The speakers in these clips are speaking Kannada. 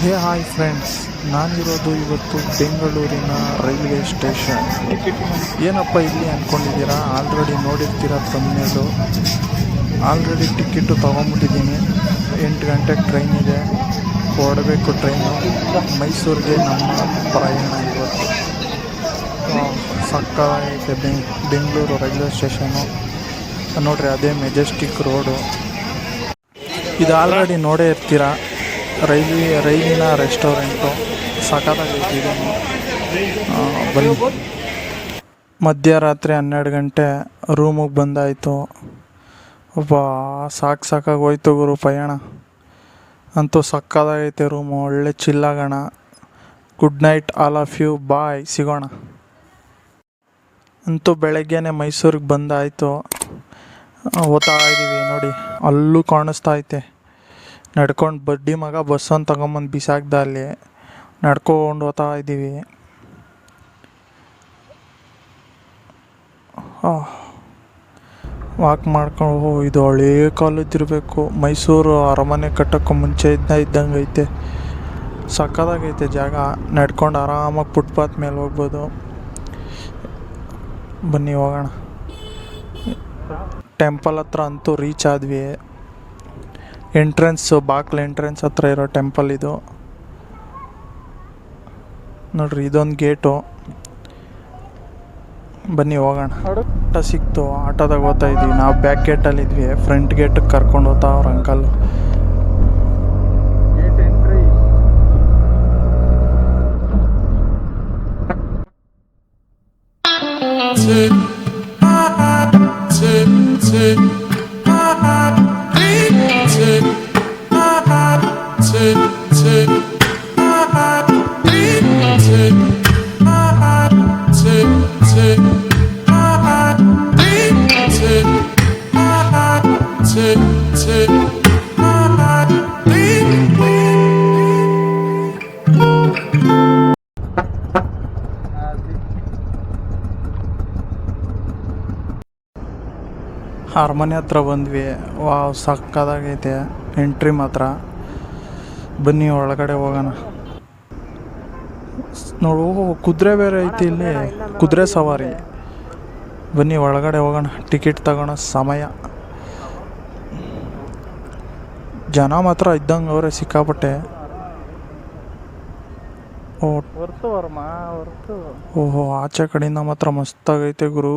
ಹೇ ಹಾಯ್ ಫ್ರೆಂಡ್ಸ್, ನಾನಿರೋದು ಇವತ್ತು ಬೆಂಗಳೂರಿನ ರೈಲ್ವೆ ಸ್ಟೇಷನ್. ಏನಪ್ಪ ಇಲ್ಲಿ ಅಂದ್ಕೊಂಡಿದ್ದೀರಾ ಆಲ್ರೆಡಿ ನೋಡಿರ್ತೀರ ತಮ್ಮನೇದು ಆಲ್ರೆಡಿ ಟಿಕೆಟು ತೊಗೊಂಬಿಟ್ಟಿದ್ದೀನಿ. ಎಂಟು ಗಂಟೆಗೆ ಟ್ರೈನ್ ಇದೆ. ಹೊರಡಬೇಕು ಟ್ರೈನು ಮೈಸೂರಿಗೆ ನಮ್ಮ ಪ್ರಯಾಣ ಇವತ್ತು. ಸಕ್ಕತ್ತಾಗೈತೆ ಬೆಂಗ್ ಬೆಂಗಳೂರು ರೈಲ್ವೆ ಸ್ಟೇಷನು. ನೋಡಿರಿ, ಅದೇ ಮೆಜೆಸ್ಟಿಕ್ ರೋಡು. ಇದು ಆಲ್ರೆಡಿ ನೋಡೇ ಇರ್ತೀರ? ರೈಲ್ವೆ, ರೈಲಿನ ರೆಸ್ಟೋರೆಂಟು ಸಖತ್ತಾಗೈತೆ ಇದನ್ನು ಮಧ್ಯರಾತ್ರಿ ಹನ್ನೆರಡು ಗಂಟೆ ರೂಮಿಗೆ ಬಂದಾಯಿತು. ಒಬ್ಬ ಸಾಕು ಸಾಕಾಗಿ ಹೋಯ್ತು ಗುರು ಪಯಣ. ಅಂತೂ ಸಕ್ಕದಾಗೈತೆ ರೂಮು. ಒಳ್ಳೆ ಚಿಲ್ಲಾಗೋಣ. Good night all of you. Bye. ಸಿಗೋಣ. ಅಂತೂ ಬೆಳಗ್ಗೆನೆ ಮೈಸೂರಿಗೆ ಬಂದಾಯಿತು. ಓದ್ತಾ ಇದ್ದೀವಿ ನೋಡಿ. ಅಲ್ಲೂ ಕಾಣಿಸ್ತಾ ಐತೆ. ನಡ್ಕೊಂಡು ಬಡ್ಡಿ ಮಗ ಬಸ್ಸನ್ನು ತಗೊಂಬಂದು ಬಿಸಾಕ್ದ ಅಲ್ಲಿ ನಡ್ಕೊಂಡು ಹೋಗ್ತಾ ಇದ್ದೀವಿ ವಾಕ್ ಮಾಡ್ಕೊಂಡು ಇದು ಹಳೇ ಕಾಲದ್ದಿರಬೇಕು ಮೈಸೂರು ಅರಮನೆ ಕಟ್ಟೋಕ್ಕೂ ಮುಂಚೆ ಇದ್ದ ಇದ್ದಂಗೆ ಐತೆ. ಸಕ್ಕತ್ತಾಗೈತೆ ಜಾಗ. ನಡ್ಕೊಂಡು ಆರಾಮಾಗಿ ಫುಟ್ಪಾತ್ ಮೇಲೆ ಹೋಗ್ಬೋದು. ಬನ್ನಿ ಹೋಗೋಣ. ಟೆಂಪಲ್ ಹತ್ರ ಅಂತೂ ರೀಚ್ ಆದ್ವಿ. ಎಂಟ್ರೆನ್ಸ್ ಬಾಕ್ಲ್ ಎಂಟ್ರೆನ್ಸ್ ಹತ್ರ ಇರೋ ಟೆಂಪಲ್ ಇದು. ನೋಡ್ರಿ ಇದೊಂದು ಗೇಟು ಬನ್ನಿ ಹೋಗೋಣ. ಆಟ ಸಿಕ್ತು ಆಟೋದಾಗ ಹೋಗ್ತಾ ಇದ್ವಿ. ನಾವು ಬ್ಯಾಕ್ ಗೇಟಲ್ಲಿ ಇದ್ವಿ. ಫ್ರಂಟ್ ಗೇಟಿಗೆ ಕರ್ಕೊಂಡು ಹೋಗ್ತಾ ಅವ್ರ ಅಂಕಲ್ ಗೇಟ್ ಅರಮನೆ ಹತ್ರ ಬಂದ್ವಿ. ವಾ ಸಕ್ಕದಾಗೈತೆ ಎಂಟ್ರಿ ಮಾತ್ರ. ಬನ್ನಿ ಒಳಗಡೆ ಹೋಗೋಣ. ನೋಡು ಕುದುರೆ ಬೇರೆ ಐತಿ ಇಲ್ಲಿ. ಕುದುರೆ ಸವಾರಿ. ಬನ್ನಿ ಒಳಗಡೆ ಹೋಗೋಣ. ಟಿಕೆಟ್ ತಗೋಣ ಸಮಯ. ಜನ ಮಾತ್ರ ಇದ್ದಂಗೆ ಅವರೇ ಸಿಕ್ಕಾಪಟ್ಟೆ. ಓಹೋ ಆಚೆ ಕಡೆಯಿಂದ ಮಾತ್ರ ಮಸ್ತಾಗೈತೆ ಗುರು.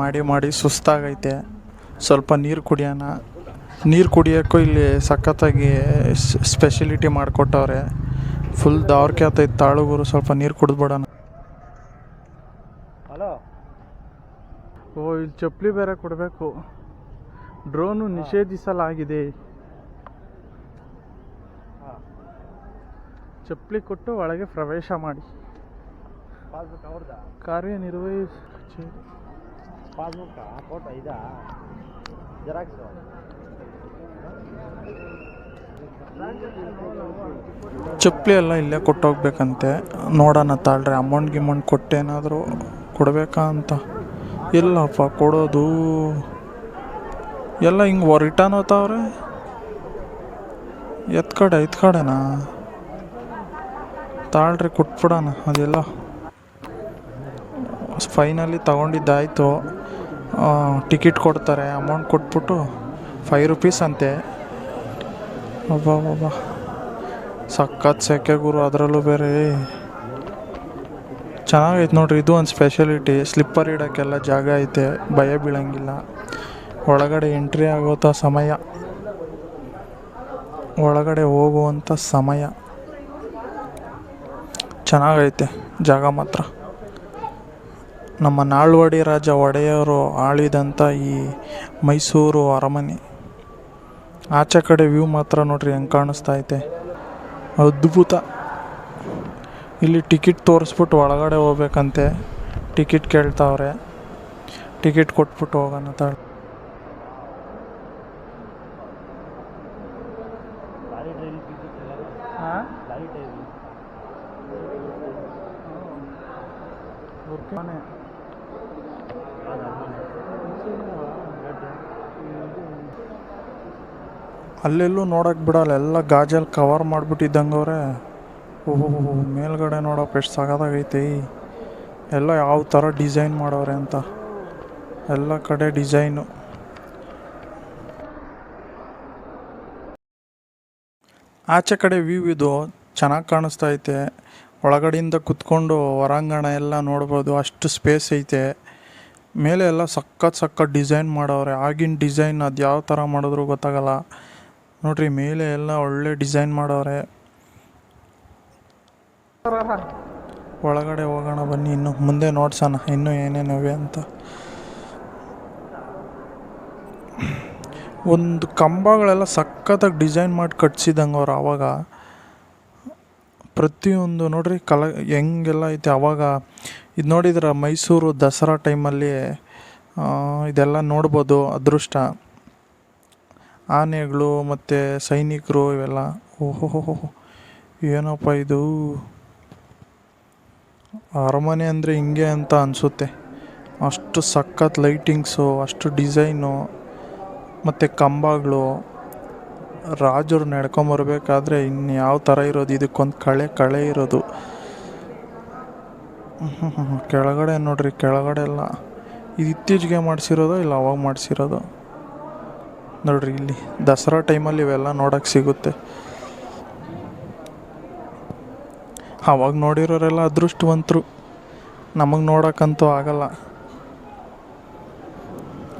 ಮಾಡಿ ಮಾಡಿ ಸುಸ್ತಾಗೈತೆ. ಸ್ವಲ್ಪ ನೀರು ಕುಡಿಯೋಣ. ನೀರು ಕುಡಿಯೋಕ್ಕೂ ಇಲ್ಲಿ ಸಖತ್ತಾಗಿ ಸ್ಪೆಷಲಿಟಿ ಮಾಡಿಕೊಟ್ಟವ್ರೆ. ಫುಲ್ ದಾವರ್ಕೆ ಆತೈತೆ. ತಾಳುಗುರು ಸ್ವಲ್ಪ ನೀರು ಕುಡಿದ್ಬಿಡೋಣ. ಹಲೋ? ಓ ಇಲ್ಲಿ ಚಪ್ಪಲಿ ಬೇರೆ ಕೊಡಬೇಕು. ಡ್ರೋನು ನಿಷೇಧಿಸಲಾಗಿದೆ. ಚಪ್ಪಲಿ ಕೊಟ್ಟು ಒಳಗೆ ಪ್ರವೇಶ ಮಾಡಿ. ಕಾರ್ಯನಿರ್ವಹಿಸಿ ಪಾಸ್ಬುಕ್ಕ ಫೋಟೋ ಇದಾ? ಜೆರಾಕ್ಸ್ ಚಪ್ಪಲಿ ಎಲ್ಲ ಇಲ್ಲೇ ಕೊಟ್ಟೋಗ್ಬೇಕಂತೆ. ನೋಡೋಣ ತಾಳ್ರಿ ಅಮೌಂಟ್ ಗಿಮೌಂಟ್ ಕೊಟ್ಟೇನಾದರೂ ಕೊಡಬೇಕಾ ಅಂತ. ಇಲ್ಲಪ್ಪ, ಕೊಡೋದು. ಎಲ್ಲ ಹಿಂಗೆ ರಿಟರ್ನ್ ಹೋಗ್ತಾವ್ರೆ ಎತ್ ಕಡೆ ಐತ್ ಕಡೆನಾ? ತಾಳ್ರಿ ಕೊಟ್ಬಿಡೋಣ ಅದೆಲ್ಲ. ಫೈನಲಿ ತಗೊಂಡಿದ್ದಾಯಿತು. ಟಿಕೆಟ್ ಕೊಡ್ತಾರೆ ಅಮೌಂಟ್ ಕೊಟ್ಬಿಟ್ಟು ಫೈವ್ ರುಪೀಸ್ ಅಂತೆ. ಒಬ್ಬ ಸಖತ್ ಸೆಕೆ ಗುರು, ಅದರಲ್ಲೂ ಬೇರೆ. ಚೆನ್ನಾಗೈತೆ ನೋಡ್ರಿ, ಇದು ಒಂದು ಸ್ಪೆಷಲಿಟಿ ಸ್ಲಿಪ್ಪರ್ ಇಡೋಕ್ಕೆಲ್ಲ ಜಾಗ ಐತೆ, ಭಯ ಬೀಳಂಗಿಲ್ಲ. ಒಳಗಡೆ ಎಂಟ್ರಿ ಆಗೋತ ಸಮಯ. ಒಳಗಡೆ ಹೋಗುವಂಥ ಸಮಯ. ಚೆನ್ನಾಗೈತೆ, ಜಾಗ ಮಾತ್ರ. ನಮ್ಮ ನಾಳ್ವಡಿ ರಾಜ ಒಡೆಯರು ಆಳಿದಂಥ ಈ ಮೈಸೂರು ಅರಮನೆ. ಆಚೆ ಕಡೆ ವ್ಯೂ ಮಾತ್ರ ನೋಡ್ರಿ ಹೆಂಗೆ ಕಾಣಿಸ್ತಾ ಐತೆ. ಅದ್ಭುತ. ಇಲ್ಲಿ ಟಿಕೆಟ್ ತೋರಿಸ್ಬಿಟ್ಟು ಒಳಗಡೆ ಹೋಗ್ಬೇಕಂತೆ. ಟಿಕೆಟ್ ಕೇಳ್ತಾವ್ರೆ. ಟಿಕೆಟ್ ಕೊಟ್ಬಿಟ್ಟು ಹೋಗೋಣ ತಾಳು. ಅಲ್ಲೆಲ್ಲೂ ನೋಡಕ್ಕೆ ಬಿಡಲ್ಲ, ಎಲ್ಲ ಗಾಜಲ್ಲಿ ಕವರ್ ಮಾಡಿಬಿಟ್ಟಿದ್ದಂಗೆ ಅವ್ರೆ ಓಹೋ ಮೇಲ್ಗಡೆ ನೋಡಪ್ಪ ಎಷ್ಟು ಸಗದಾಗೈತೆ ಎಲ್ಲ ಯಾವ ಥರ ಡಿಸೈನ್ ಮಾಡವ್ರೆ ಅಂತ. ಎಲ್ಲ ಕಡೆ ಡಿಸೈನು ಆಚೆ ಕಡೆ ವ್ಯೂ ಇದು, ಚೆನ್ನಾಗಿ ಕಾಣಿಸ್ತಾ ಐತೆ. ಒಳಗಡೆಯಿಂದ ಕುತ್ಕೊಂಡು ಹೊರಾಂಗಣ ಎಲ್ಲ ನೋಡ್ಬೋದು, ಅಷ್ಟು ಸ್ಪೇಸ್ ಐತೆ. ಮೇಲೆ ಎಲ್ಲ ಸಖತ್ ಸಖತ್ ಡಿಸೈನ್ ಮಾಡವ್ರೆ. ಆಗಿನ ಡಿಸೈನ್ ಅದು ಯಾವ ಥರ ಮಾಡಿದ್ರು ಗೊತ್ತಾಗಲ್ಲ. ನೋಡ್ರಿ, ಮೇಲೆ ಎಲ್ಲ ಒಳ್ಳೆ ಡಿಸೈನ್ ಮಾಡವ್ರೆ. ಒಳಗಡೆ ಹೋಗೋಣ, ಬನ್ನಿ, ಇನ್ನು ಮುಂದೆ ನೋಡ್ಸೋಣ, ಇನ್ನೂ ಏನೇನಿವೆ ಅಂತ. ಒಂದು ಕಂಬಗಳೆಲ್ಲ ಸಖತ್ತಾಗಿ ಡಿಸೈನ್ ಮಾಡಿ ಕಟ್ಸಿದಂಗೆ ಅವ್ರು ಆವಾಗ ಪ್ರತಿಯೊಂದು ನೋಡ್ರಿ, ಕಲ, ಹೆಂಗೆಲ್ಲ ಐತೆ ಆವಾಗ ಇದು ನೋಡಿದ್ರೆ ಮೈಸೂರು ದಸರಾ ಟೈಮಲ್ಲಿ ಇದೆಲ್ಲ ನೋಡ್ಬೋದು, ಅದೃಷ್ಟ. ಆನೆಗಳು ಮತ್ತು ಸೈನಿಕರು ಇವೆಲ್ಲ. ಓಹೋ ಏನಪ್ಪ ಇದು? ಅರಮನೆ ಅಂದರೆ ಹಿಂಗೆ ಅಂತ ಅನಿಸುತ್ತೆ. ಅಷ್ಟು ಸಖತ್ ಲೈಟಿಂಗ್ಸು, ಅಷ್ಟು ಡಿಸೈನು, ಮತ್ತು ಕಂಬಗಳು. ರಾಜರು ನಡ್ಕೊಂಬರ್ಬೇಕಾದ್ರೆ ಇನ್ನು ಯಾವ ಥರ ಇರೋದು? ಇದಕ್ಕೊಂದು ಕಳೆ ಕಳೆ ಇರೋದು. ಕೆಳಗಡೆ ನೋಡ್ರಿ, ಕೆಳಗಡೆ ಎಲ್ಲ. ಇದು ಇತ್ತೀಚೆಗೆ ಮಾಡಿಸಿರೋದು ಇಲ್ಲ ಅವಾಗ ಮಾಡಿಸಿರೋದು? ನೋಡ್ರಿ ಇಲ್ಲಿ ದಸರಾ ಟೈಮಲ್ಲಿ ಇವೆಲ್ಲ ನೋಡೋಕ್ಕೆ ಸಿಗುತ್ತೆ. ಅವಾಗ ನೋಡಿರೋರೆಲ್ಲ ಅದೃಷ್ಟವಂತರು. ನಮಗೆ ನೋಡೋಕ್ಕಂತೂ ಆಗಲ್ಲ.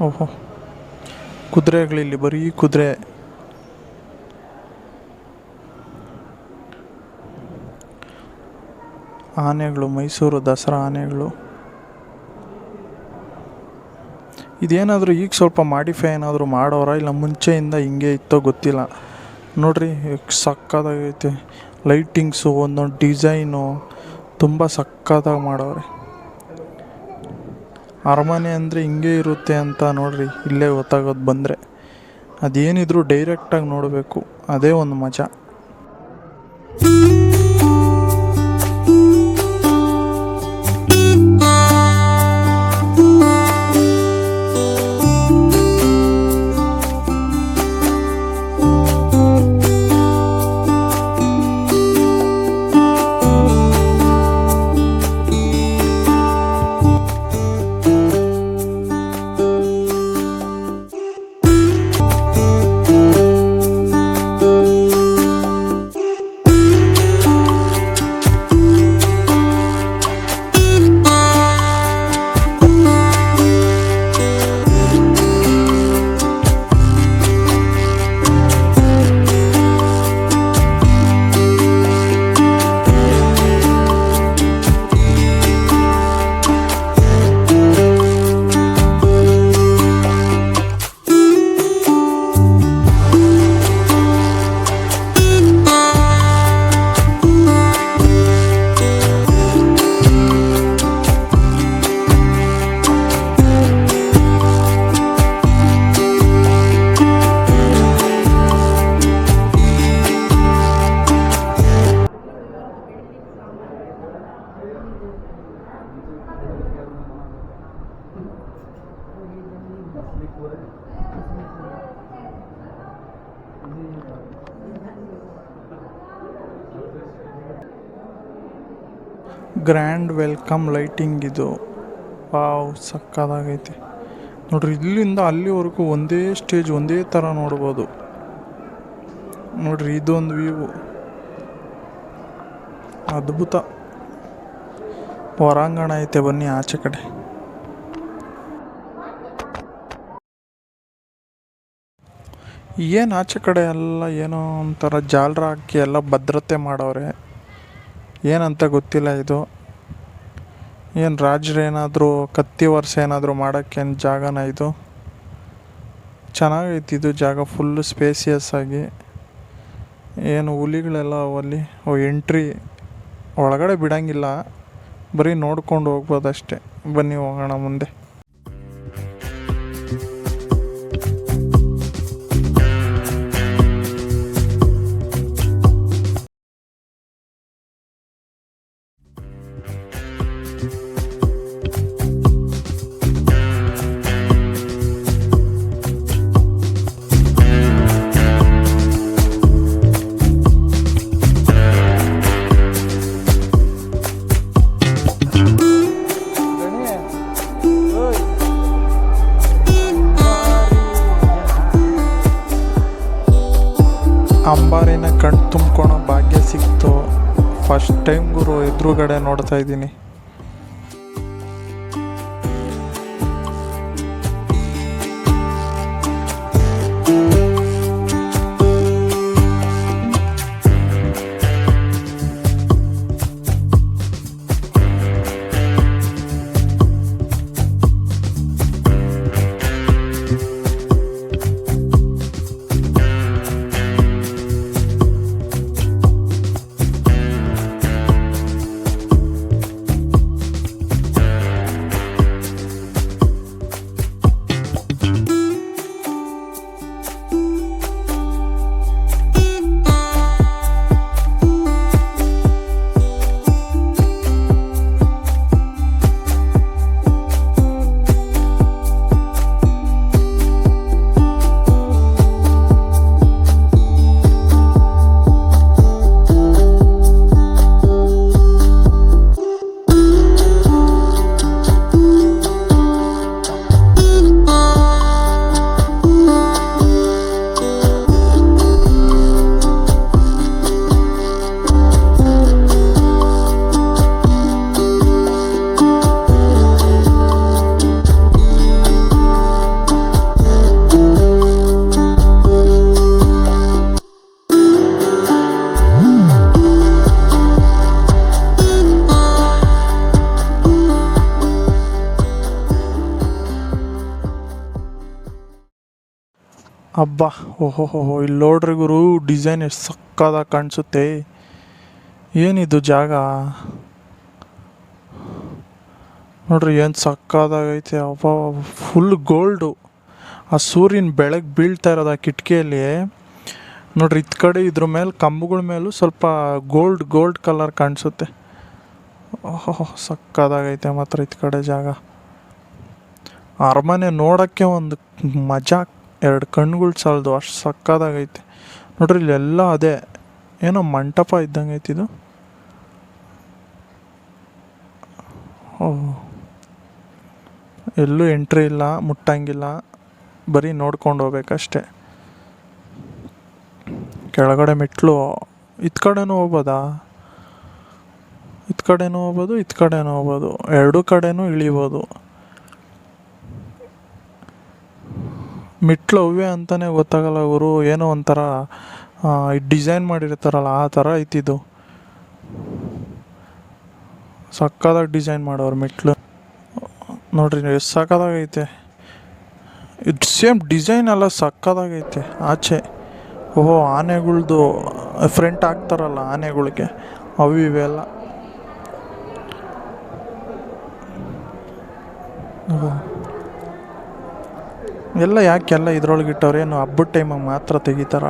ಓಹೋ. ಕುದುರೆಗಳಿಲ್ಲಿ ಬರೀ ಕುದುರೆ. ಆನೆಗಳು, ಮೈಸೂರು ದಸರಾ ಆನೆಗಳು. ಇದೇನಾದರೂ ಈಗ ಸ್ವಲ್ಪ ಮಾಡಿಫೈ ಏನಾದರೂ ಮಾಡೋರ? ಇಲ್ಲ ಮುಂಚೆಯಿಂದ ಹಿಂಗೆ ಇತ್ತೋ ಗೊತ್ತಿಲ್ಲ. ನೋಡ್ರಿ ಸಕ್ಕತ್ತಾಗೈತೆ ಲೈಟಿಂಗ್ಸು ಒಂದೊಂದು ಡಿಸೈನು ತುಂಬ ಸಕ್ಕತ್ತಾಗಿ ಮಾಡವ್ರೆ. ಅರಮನೆ ಅಂದರೆ ಹಿಂಗೆ ಇರುತ್ತೆ ಅಂತ ನೋಡ್ರಿ, ಇಲ್ಲೇ ಗೊತ್ತಾಗೋದು ಬಂದರೆ. ಅದೇನಿದ್ರು ಡೈರೆಕ್ಟಾಗಿ ನೋಡಬೇಕು. ಅದೇ ಒಂದು ಮಜಾ. ಗ್ರ್ಯಾಂಡ್ ವೆಲ್ಕಮ್ ಲೈಟಿಂಗ್ ಇದು. ವಾವ್, ಸಕ್ಕದಾಗೈತೆ. ನೋಡ್ರಿ, ಇಲ್ಲಿಂದ ಅಲ್ಲಿವರೆಗೂ ಒಂದೇ ಸ್ಟೇಜ್ ಒಂದೇ ಥರ ನೋಡ್ಬೋದು. ನೋಡ್ರಿ, ಇದೊಂದು ವ್ಯೂ ಅದ್ಭುತ. ಹೊರಾಂಗಣ ಐತೆ, ಬನ್ನಿ ಆಚೆ ಕಡೆ. ಏನು ಆಚೆ ಕಡೆ ಎಲ್ಲ ಏನೋ ಒಂಥರ ಜಾಲ್ರ ಹಾಕಿ ಎಲ್ಲ ಭದ್ರತೆ ಮಾಡವ್ರೆ ಏನಂತ ಗೊತ್ತಿಲ್ಲ ಇದು. ಏನು ರಾಜರೇನಾದರೂ ಕತ್ತಿ ವರ್ಷ ಏನಾದರೂ ಮಾಡೋಕ್ಕೇನು ಜಾಗನ ಇದು? ಚೆನ್ನಾಗೈತಿ ಇದು ಜಾಗ ಫುಲ್ಲು ಸ್ಪೇಸಿಯಸ್ ಆಗಿ. ಏನು ಹುಲಿಗಳೆಲ್ಲ ಅವಲ್ಲಿ? ಅವು ಎಂಟ್ರಿ ಒಳಗಡೆ ಬಿಡೋಂಗಿಲ್ಲ. ಬರೀ ನೋಡ್ಕೊಂಡು ಹೋಗ್ಬೋದಷ್ಟೆ. ಬನ್ನಿ ಹೋಗೋಣ ಮುಂದೆ. ಎದುರುಗಡೆ ನೋಡ್ತಾ ಇದ್ದೀನಿ. ಹಬ್ಬ ಓಹೋ ಇಲ್ಲಿ ನೋಡ್ರಿ ಗುರು ಡಿಸೈನ್ ಎಷ್ಟು ಸಕ್ಕದಾಗಿ ಕಾಣಿಸುತ್ತೆ. ಏನಿದು ಜಾಗ? ನೋಡ್ರಿ ಏನು ಸಕ್ಕದಾಗೈತೆ ಅಬ್ಬ ಫುಲ್ ಗೋಲ್ಡು ಆ ಸೂರ್ಯನ ಬೆಳಗ್ಗೆ ಬೀಳ್ತಾ ಇರೋದು ಆ ಕಿಟಕಿಯಲ್ಲಿ. ನೋಡ್ರಿ ಇತ್ ಕಡೆ ಇದ್ರ ಮೇಲೆ, ಕಂಬಗಳ ಮೇಲೂ ಸ್ವಲ್ಪ ಗೋಲ್ಡ್ ಗೋಲ್ಡ್ ಕಲರ್ ಕಾಣಿಸುತ್ತೆ. ಓಹೋ ಸಕ್ಕದಾಗೈತೆ ಮಾತ್ರ ಇತ್ ಕಡೆ ಜಾಗ. ಅರಮನೆ ನೋಡೋಕ್ಕೆ ಒಂದು ಮಜಾ ಎರಡು ಕಣ್ಗಳು ಸಾಲದು, ಅಷ್ಟು ಸಕ್ಕದಾಗೈತೆ. ನೋಡ್ರಿ, ಇಲ್ಲೆಲ್ಲ ಅದೇ, ಏನೋ ಮಂಟಪ ಇದ್ದಂಗೆ ಐತಿ ಇದು. ಓ. ಎಲ್ಲೂ ಎಂಟ್ರಿ ಇಲ್ಲ, ಮುಟ್ಟಂಗಿಲ್ಲ. ಬರೀ ನೋಡ್ಕೊಂಡು ಹೋಗ್ಬೇಕಷ್ಟೆ. ಕೆಳಗಡೆ ಮೆಟ್ಲು, ಇತ್ ಕಡೆನೂ ಹೋಗ್ಬೋದಾ? ಇತ್ ಕಡೆನೂ ಹೋಗ್ಬೋದು, ಇತ್ ಕಡೆನೂ ಹೋಗ್ಬೋದು. ಎರಡೂ ಕಡೆನೂ ಇಳಿಬೋದು. ಮೆಟ್ಲು ಅವೇ ಅಂತಲೇ ಗೊತ್ತಾಗಲ್ಲ ಅವರು ಏನೋ ಒಂಥರ ಡಿಸೈನ್ ಮಾಡಿರ್ತಾರಲ್ಲ, ಆ ಥರ ಐತಿದ್ದು ಸಕ್ಕದಾಗಿ ಡಿಸೈನ್ ಮಾಡೋರು ಮೆಟ್ಲು. ನೋಡ್ರಿ ಎಷ್ಟು ಸಕ್ಕದಾಗೈತೆ ಇದು ಸೇಮ್ ಡಿಸೈನ್ ಎಲ್ಲ ಸಕ್ಕದಾಗೈತೆ ಆಚೆ, ಓಹೋ, ಆನೆಗಳ್ದು ಫ್ರಂಟ್ ಹಾಕ್ತಾರಲ್ಲ ಆನೆಗಳಿಗೆ. ಅವು ಇವೆಲ್ಲ ಓಹೋ ಎಲ್ಲ ಯಾಕೆಲ್ಲ ಇದ್ರೊಳಗೆ ಇಟ್ಟವ್ರೆ ಏನು ಹಬ್ಬದ ಟೈಮಾಗ ಮಾತ್ರ ತೆಗಿತಾರ?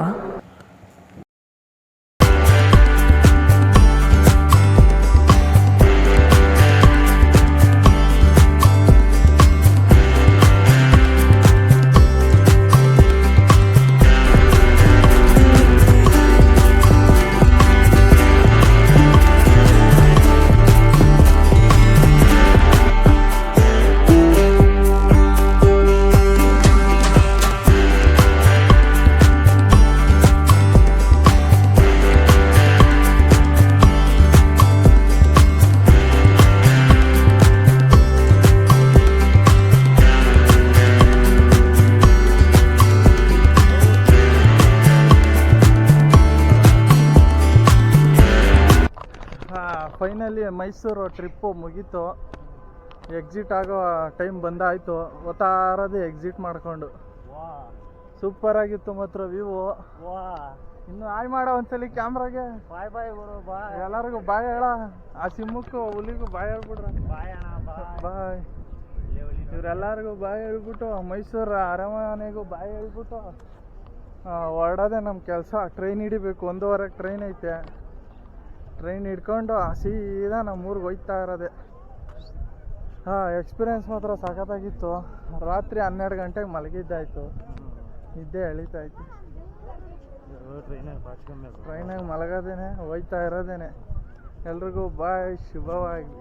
ಫೈನಲಿ ಮೈಸೂರು ಟ್ರಿಪ್ಪು ಮುಗೀತು. ಎಕ್ಸಿಟ್ ಆಗೋ ಟೈಮ್ ಬಂದಾಯಿತು. ಒತ್ತಾರದೆ ಎಕ್ಸಿಟ್ ಮಾಡಿಕೊಂಡು. ಸೂಪರ್ ಆಗಿತ್ತು ಮಾತ್ರ ವ್ಯೂ ವಾ ಇನ್ನು ಆಯ್ ಮಾಡೋ ಒಂದ್ಸಲಿ ಕ್ಯಾಮ್ರಾಗೆ ಬಾಯ್ ಬಾಯ್ ಗುರು ಬಾಯ್. ಎಲ್ಲರಿಗೂ ಬಾಯ್ ಹೇಳ. ಆ ಸಿಮ್ಮಕ್ಕೂ ಹುಲಿಗೂ ಬಾಯ್ ಹೇಳ್ಬಿಡ್ರ. ಬಾಯ್ ಇವ್ರೆಲ್ಲರಿಗೂ ಬಾಯ್. ಬಾಯ್. ಇವರೆಲ್ಲರಿಗೂ ಹೇಳ್ಬಿಟ್ಟು ಮೈಸೂರು ಅರಮನೆಗೂ ಬಾಯ್ ಹೇಳ್ಬಿಟ್ಟು ಹೊರಡೋದೇ ನಮ್ಮ ಕೆಲಸ. ಟ್ರೈನ್ ಹಿಡಿಬೇಕು. ಒಂದೂವರೆಗೆ ಟ್ರೈನ್ ಐತೆ. ಟ್ರೈನ್ ಹಿಡ್ಕೊಂಡು ಸೀದಾ ನಮ್ಮ ಊರಿಗೆ ಹೋಯ್ತಾ ಇರೋದೆ. ಹಾಂ ಎಕ್ಸ್ಪೀರಿಯನ್ಸ್ ಮಾತ್ರ ಸಖತ್ತಾಗಿತ್ತು. ರಾತ್ರಿ ಹನ್ನೆರಡು ಗಂಟೆಗೆ ಮಲಗಿದ್ದಾಯ್ತು. ನಿದ್ದೆ ಎಳಿತಾಯ್ತು. ಟ್ರೈನಾಗ ಮಲಗೋದೇನೆ, ಹೋಯ್ತಾ ಇರೋದೇನೆ. ಎಲ್ರಿಗೂ ಬಾಯ್, ಶುಭವಾಗಿ.